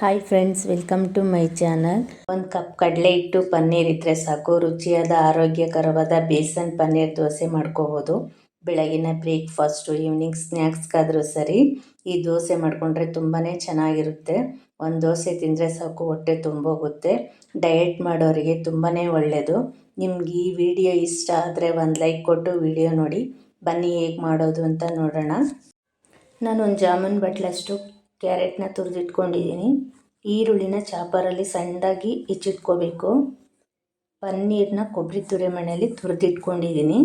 Hi friends welcome to my channel ಒಂದು cup ಕಡಲೆ ಹಿಟ್ಟು, ಪನ್ನೀರ್ ಇದ್ದರೆ ಸಾಕು. ರುಚಿಯಾದ, ಆರೋಗ್ಯಕರವಾದ ಬೇಸನ್ ಪನ್ನೀರ್ ದೋಸೆ ಮಾಡ್ಕೋಬೋದು. ಬೆಳಗಿನ ಬ್ರೇಕ್ಫಾಸ್ಟು ಈವ್ನಿಂಗ್ ಸ್ನ್ಯಾಕ್ಸ್ಗಾದರೂ ಸರಿ, ಈ ದೋಸೆ ಮಾಡಿಕೊಂಡ್ರೆ ತುಂಬಾ ಚೆನ್ನಾಗಿರುತ್ತೆ. ಒಂದು ದೋಸೆ ತಿಂದರೆ ಸಾಕು, ಹೊಟ್ಟೆ ತುಂಬೋಗುತ್ತೆ. ಡಯಟ್ ಮಾಡೋರಿಗೆ ತುಂಬಾ ಒಳ್ಳೆಯದು ನಿಮ್ಗೆ ಈ ವಿಡಿಯೋ ಇಷ್ಟ ಆದರೆ ಒಂದು ಲೈಕ್ ಕೊಟ್ಟು ವಿಡಿಯೋ ನೋಡಿ. ಬನ್ನಿ ಹೇಗೆ ಮಾಡೋದು ಅಂತ ನೋಡೋಣ. ನಾನು ಒಂದು ಜಾಮೂನ್ ಬಟ್ಲಷ್ಟು ಕ್ಯಾರೆಟ್ನ ತುರಿದಿಟ್ಕೊಂಡಿದ್ದೀನಿ ಈರುಳ್ಳಿನ ಚಾಪರಲ್ಲಿ ಸಣ್ಣದಾಗಿ ಹೆಚ್ಚಿಟ್ಕೋಬೇಕು. ಪನ್ನೀರ್ನ ಕೊಬ್ಬರಿ ತುರಿ ಮಣೆಯಲ್ಲಿ ತುರಿದಿಟ್ಕೊಂಡಿದ್ದೀನಿ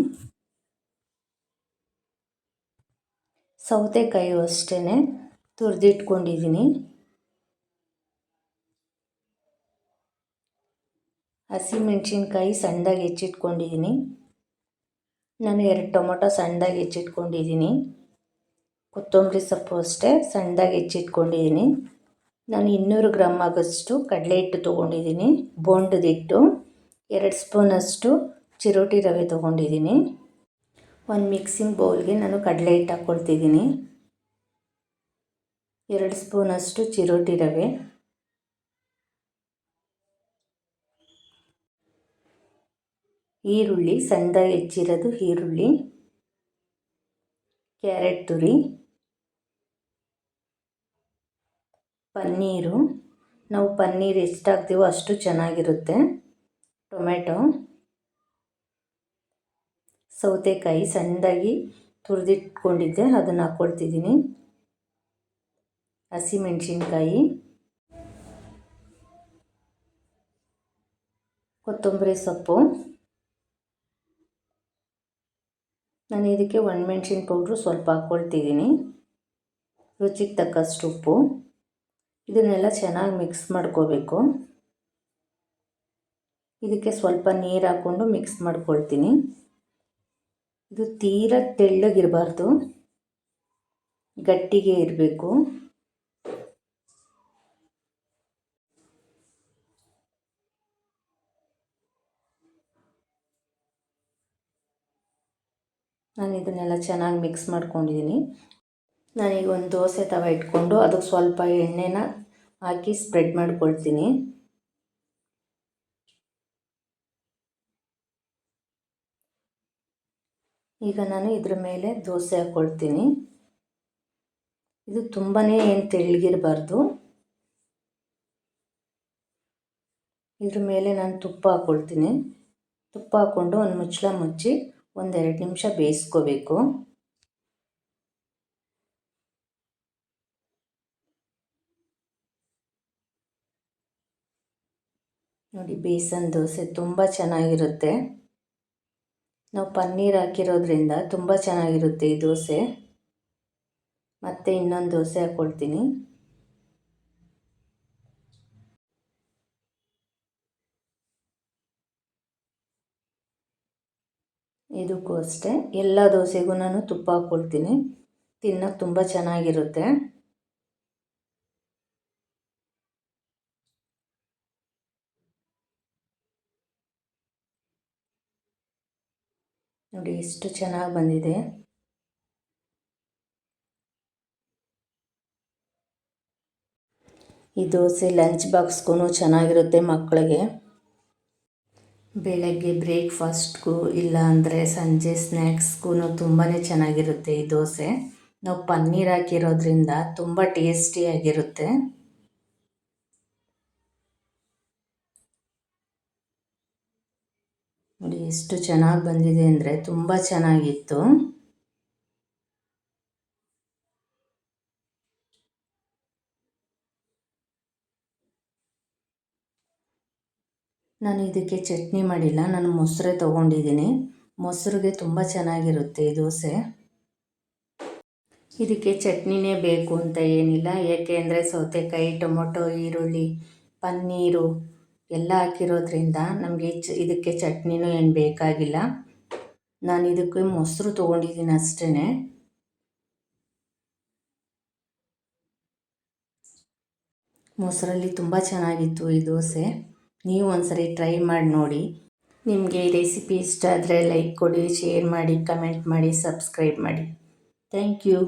ಸೌತೆಕಾಯಿ ಅಷ್ಟೇ ತುರಿದಿಟ್ಕೊಂಡಿದ್ದೀನಿ ಹಸಿಮೆಣ್ಸಿನ್ಕಾಯಿ ಸಣ್ಣದಾಗಿ ಹೆಚ್ಚಿಟ್ಕೊಂಡಿದ್ದೀನಿ ನಾನು ಎರಡು ಟೊಮೊಟೊ ಸಣ್ಣದಾಗಿ ಹೆಚ್ಚಿಟ್ಕೊಂಡಿದ್ದೀನಿ ಕೊತ್ತಂಬರಿ ಸೊಪ್ಪು ಅಷ್ಟೇ, ಸಣ್ಣದಾಗಿ ಹೆಚ್ಚಿಟ್ಕೊಂಡಿದ್ದೀನಿ ನಾನು ಇನ್ನೂರು ಗ್ರಾಮ್ ಆಗೋಷ್ಟು ಕಡಲೆ ಹಿಟ್ಟು ತೊಗೊಂಡಿದ್ದೀನಿ ಬೋಂಡದಿಟ್ಟು ಎರಡು ಸ್ಪೂನಷ್ಟು ಚಿರೋಟಿ ರವೆ ತೊಗೊಂಡಿದ್ದೀನಿ ಒಂದು ಮಿಕ್ಸಿಂಗ್ ಬೌಲ್ಗೆ ನಾನು ಕಡಲೆ ಹಿಟ್ಟು ಹಾಕ್ಕೊಳ್ತಿದ್ದೀನಿ ಎರಡು ಸ್ಪೂನಷ್ಟು ಚಿರೋಟಿ ರವೆ. ಈರುಳ್ಳಿ, ಸಣ್ಣದಾಗಿ ಹೆಚ್ಚಿರೋದು ಈರುಳ್ಳಿ, ಕ್ಯಾರೆಟ್ ತುರಿ. ಪನ್ನೀರು. ನಾವು ಪನ್ನೀರ್ ಎಷ್ಟು ಹಾಕ್ತೀವೋ ಅಷ್ಟು ಚೆನ್ನಾಗಿರುತ್ತೆ. ಟೊಮೆಟೊ ಸೌತೆಕಾಯಿ ಸಣ್ಣದಾಗಿ ತುರಿದಿಟ್ಕೊಂಡಿದ್ದೆ, ಅದನ್ನು ಹಾಕ್ಕೊಳ್ತಿದ್ದೀನಿ ಹಸಿಮೆಣಸಿನ್ಕಾಯಿ. ಕೊತ್ತಂಬರಿ ಸೊಪ್ಪು. ನಾನು ಇದಕ್ಕೆ ಒಣಮೆಣ್ಸಿನ ಪೌಡ್ರು ಸ್ವಲ್ಪ ಹಾಕ್ಕೊಳ್ತಿದ್ದೀನಿ ರುಚಿಗೆ ತಕ್ಕಷ್ಟು ಉಪ್ಪು. ಇದನ್ನೆಲ್ಲ ಚೆನ್ನಾಗಿ ಮಿಕ್ಸ್ ಮಾಡ್ಕೋಬೇಕು. ಇದಕ್ಕೆ ಸ್ವಲ್ಪ ನೀರು ಹಾಕ್ಕೊಂಡು ಮಿಕ್ಸ್ ಮಾಡ್ಕೊಳ್ತೀನಿ. ಇದು ತೀರ ತೆಳ್ಳಗಿರಬಾರ್ದು. ಗಟ್ಟಿಗೆ ಇರಬೇಕು. ನಾನು ಇದನ್ನೆಲ್ಲ ಚೆನ್ನಾಗಿ ಮಿಕ್ಸ್ ಮಾಡ್ಕೊಂಡಿದ್ದೀನಿ. ನಾನೀಗ ಒಂದು ದೋಸೆ ತವ ಇಟ್ಕೊಂಡು ಅದಕ್ಕೆ ಸ್ವಲ್ಪ ಎಣ್ಣೆನ ಹಾಕಿ ಸ್ಪ್ರೆಡ್ ಮಾಡ್ಕೊಳ್ತೀನಿ. ಈಗ ನಾನು ಇದ್ರ ಮೇಲೆ ದೋಸೆ ಹಾಕ್ಕೊಳ್ತೀನಿ ಇದು ತುಂಬಾ ಏನು ತೆಳ್ಳಗಿರಬಾರ್ದು. ಇದ್ರ ಮೇಲೆ ನಾನು ತುಪ್ಪ ಹಾಕ್ಕೊಳ್ತೀನಿ ತುಪ್ಪ ಹಾಕ್ಕೊಂಡು ಒಂದು ಮುಚ್ಚಳ ಮುಚ್ಚಿ ಒಂದೆರಡು ನಿಮಿಷ ಬೇಯಿಸ್ಕೋಬೇಕು. ನೋಡಿ, ಬೇಸನ್ ದೋಸೆ ತುಂಬ ಚೆನ್ನಾಗಿರುತ್ತೆ. ನಾವು ಪನ್ನೀರ್ ಹಾಕಿರೋದ್ರಿಂದ ತುಂಬ ಚೆನ್ನಾಗಿರುತ್ತೆ ಈ ದೋಸೆ. ಮತ್ತು ಇನ್ನೊಂದು ದೋಸೆ ಹಾಕ್ಕೊಳ್ತೀನಿ ಇದಕ್ಕೂ ಅಷ್ಟೇ. ಎಲ್ಲ ದೋಸೆಗೂ ನಾನು ತುಪ್ಪ ಹಾಕ್ಕೊಳ್ತೀನಿ ತಿನ್ನೋಕೆ ತುಂಬ ಚೆನ್ನಾಗಿರುತ್ತೆ. ನೋಡಿ ಎಷ್ಟು ಚೆನ್ನಾಗಿ ಬಂದಿದೆ. ಈ ದೋಸೆ ಲಂಚ್ ಬಾಕ್ಸ್ಗೂ ಚೆನ್ನಾಗಿರುತ್ತೆ ಮಕ್ಕಳಿಗೆ. ಬೆಳಗ್ಗೆ ಬ್ರೇಕ್ಫಾಸ್ಟ್ಗೂ ಇಲ್ಲ ಅಂದರೆ ಸಂಜೆ ಸ್ನ್ಯಾಕ್ಸ್ಗೂ ತುಂಬಾ ಚೆನ್ನಾಗಿರುತ್ತೆ ಈ ದೋಸೆ. ನಾವು ಪನ್ನೀರ್ ಹಾಕಿರೋದ್ರಿಂದ ತುಂಬ ಟೇಸ್ಟಿಯಾಗಿರುತ್ತೆ. ನೋಡಿ, ಎಷ್ಟು ಚೆನ್ನಾಗಿ ಬಂದಿದೆ ಅಂದರೆ ತುಂಬ ಚೆನ್ನಾಗಿತ್ತು. ನಾನು ಇದಕ್ಕೆ ಚಟ್ನಿ ಮಾಡಿಲ್ಲ, ನಾನು ಮೊಸರೇ ತೊಗೊಂಡಿದ್ದೀನಿ. ಮೊಸರಿಗೆ ತುಂಬ ಚೆನ್ನಾಗಿರುತ್ತೆ ಈ ದೋಸೆ. ಇದಕ್ಕೆ ಚಟ್ನಿನೇ ಬೇಕು ಅಂತ ಏನಿಲ್ಲ, ಏಕೆ ಅಂದರೆ ಸೌತೆಕಾಯಿ, ಟೊಮೊಟೊ, ಈರುಳ್ಳಿ, ಪನ್ನೀರು ಎಲ್ಲ ಹಾಕಿರೋದ್ರಿಂದ ನಮಗೆ ಚ, ಇದಕ್ಕೆ ಚಟ್ನಿನೂ ಏನು ಬೇಕಾಗಿಲ್ಲ. ನಾನು ಇದಕ್ಕೆ ಮೊಸರು ತೊಗೊಂಡಿದ್ದೀನಿ ಅಷ್ಟೇ ಮೊಸರಲ್ಲಿ ತುಂಬ ಚೆನ್ನಾಗಿತ್ತು ಈ ದೋಸೆ. ನೀವು ಒಂದ್ಸರಿ ಟ್ರೈ ಮಾಡಿ ನೋಡಿ. ನಿಮಗೆ ಈ ರೆಸಿಪಿ ಇಷ್ಟ ಆದರೆ ಲೈಕ್ ಕೊಡಿ, ಶೇರ್ ಮಾಡಿ, ಕಮೆಂಟ್ ಮಾಡಿ, ಸಬ್ಸ್ಕ್ರೈಬ್ ಮಾಡಿ. Thank you.